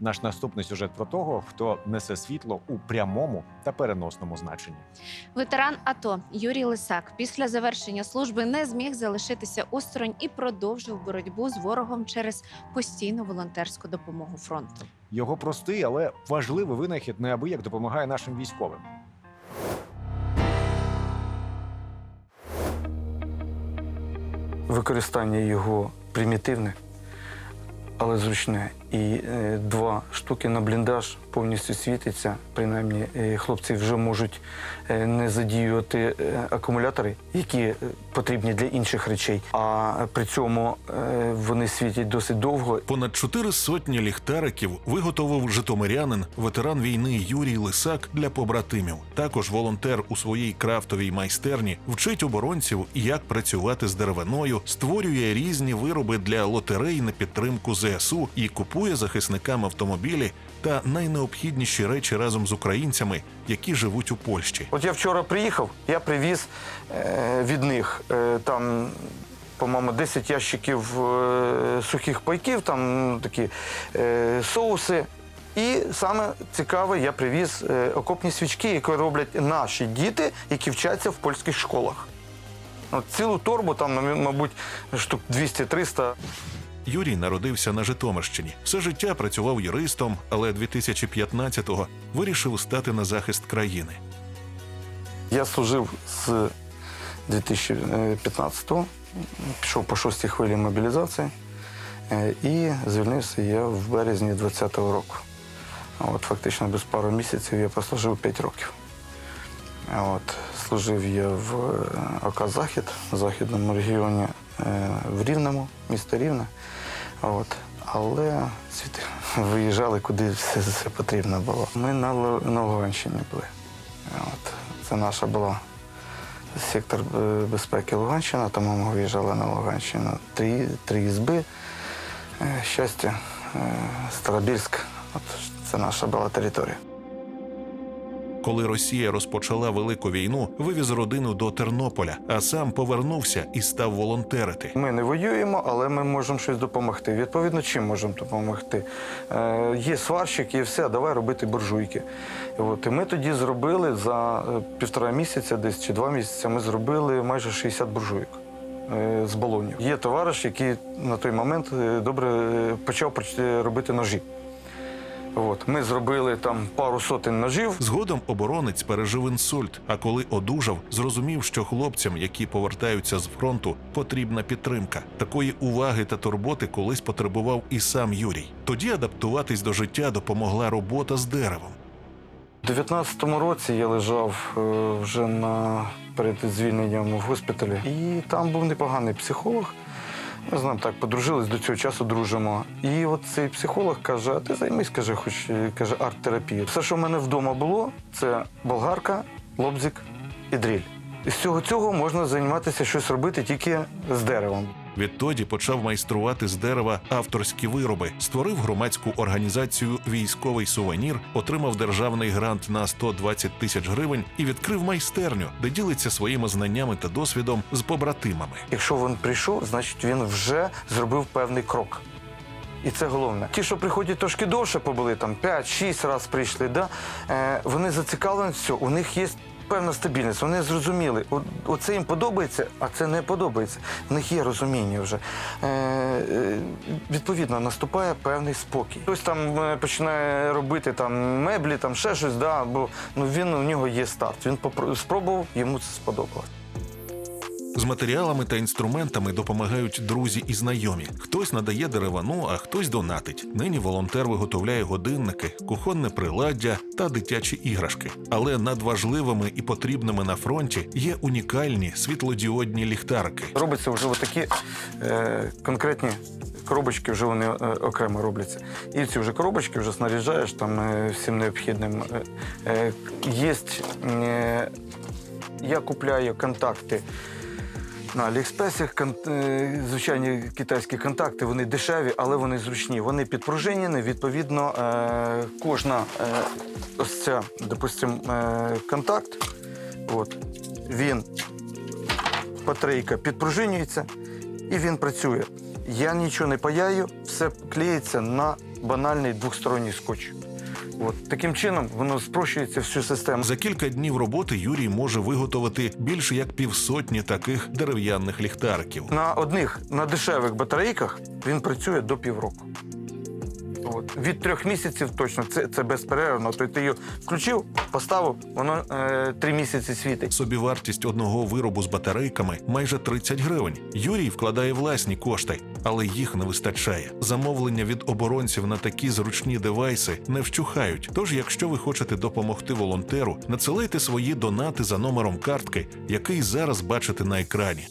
Наш наступний сюжет про того, хто несе світло у прямому та переносному значенні. Ветеран АТО Юрій Лисак після завершення служби не зміг залишитися осторонь і продовжив боротьбу з ворогом через постійну волонтерську допомогу фронту. Його простий, але важливий винахід неабияк допомагає нашим військовим. Використання його примітивне, але зручне. І е, два штуки на бліндаж повністю світиться. Принаймні, е, хлопці вже можуть е, не задіювати акумулятори, які потрібні для інших речей. А при цьому вони світять досить довго Понад чотири сотні ліхтариків виготовив житомирянин, ветеран війни Юрій Лисак для побратимів. Також волонтер у своїй крафтовій майстерні вчить оборонців, як працювати з деревиною, створює різні вироби для лотерей на підтримку ЗСУ і купує захисникам автомобілі та найнеобхідніші речі разом з українцями, які живуть у Польщі. От я вчора приїхав, я привіз е, від них е, там, по-моєму, 10 ящиків е, сухих пайків, там такі соуси. І саме цікаве, я привіз окопні свічки, які роблять наші діти, які вчаться в польських школах. От цілу торбу, там, мабуть, штук 200-300. Юрій народився на Житомирщині. Все життя працював юристом, але 2015-го вирішив стати на захист країни. Я служив з 2015-го, пішов по шостій хвилі мобілізації е, і звільнився я в березні 2020 року. От фактично без пару місяців я прослужив 5 років. От, служив я в е, ОК Захід, в західному регіоні е, в Рівному, місто Рівне. От. Але звідти виїжджали, куди все, все потрібно було. Ми на, на Луганщині були. От. Це наша була сектор е, безпеки Луганщина, тому ми виїжджали на Луганщину. Три, три ізби, е, щастя, е, Старобільськ. От це наша була територія. Коли Росія розпочала велику війну, вивіз родину до Тернополя, а сам повернувся і став волонтерити. Ми не воюємо, але ми можемо щось допомогти. Відповідно, чим можемо допомогти? Е, є сварщик, є все, давай робити буржуйки. От, і ми тоді зробили за е, півтора місяця, десь чи два місяці, ми зробили майже 60 буржуйок. е, З балонів. Є товариш, який на той момент е, добре почав робити ножі. От, ми зробили там пару сотень ножів. Згодом оборонець пережив інсульт. А коли одужав, зрозумів, що хлопцям, які повертаються з фронту, потрібна підтримка. Такої уваги та турботи колись потребував і сам Юрій. Тоді адаптуватись до життя допомогла робота з деревом. У 19-му році я лежав е, вже на перед звільненням в госпіталі, і там був непоганий психолог. Ми з ним так подружились, до цього часу дружимо. І от цей психолог каже: а ти займись, каже, хоч каже, арт-терапією. Все, що в мене вдома було, це болгарка, лобзик і дріль. І з цього цього можна займатися щось робити тільки з деревом. Відтоді почав майструвати з дерева авторські вироби, створив громадську організацію Військовий сувенір, отримав державний грант на 120 тисяч гривень і відкрив майстерню, де ділиться своїми знаннями та досвідом з побратимами. Якщо він прийшов, значить він вже зробив певний крок. І це головне. Ті, що приходять трошки довше, побули там 5-6 разів прийшли, да? е, вони зацікавлені, все, у них є певна стабільність. Вони зрозуміли, оце їм подобається, а це не подобається. В них є розуміння вже. Е, е, відповідно, наступає певний спокій. Хтось там е, починає робити там меблі, там ще щось, да, бо ну, він, у нього є старт. Він спробував, йому це сподобалось. З матеріалами та інструментами допомагають друзі і знайомі. Хтось надає деревину, а хтось донатить. Нині волонтер виготовляє годинники, кухонне приладдя та дитячі іграшки. Але надважливими і потрібними на фронті є унікальні світлодіодні ліхтарики. Робиться вже отакі е, конкретні коробочки, вже вони е, окремо робляться. І ці вже коробочки вже снаряджаєш там е, всім необхідним. Е, є, я купляю контакти. На Аліекспресі е, звичайні китайські контакти, вони дешеві, але вони зручні. Вони підпружинені, відповідно, е, кожна е, ось ця, допустимо, е, контакт, от, він батарейка підпружинюється і він працює. Я нічого не паяю, все клеїться на банальний двосторонній скотч. От таким чином воно спрощується всю систему. За кілька днів роботи Юрій може виготовити більше як півсотні таких дерев'яних ліхтарків. На одних на дешевих батарейках він працює до півроку. Від трьох місяців точно це, це безперервно. Тобто ти його включив, поставив, воно е, три місяці світить. Собівартість одного виробу з батарейками майже 30 гривень. Юрій вкладає власні кошти, але їх не вистачає. Замовлення від оборонців на такі зручні девайси не вщухають. Тож, якщо ви хочете допомогти волонтеру, надсилайте свої донати за номером картки, який зараз бачите на екрані.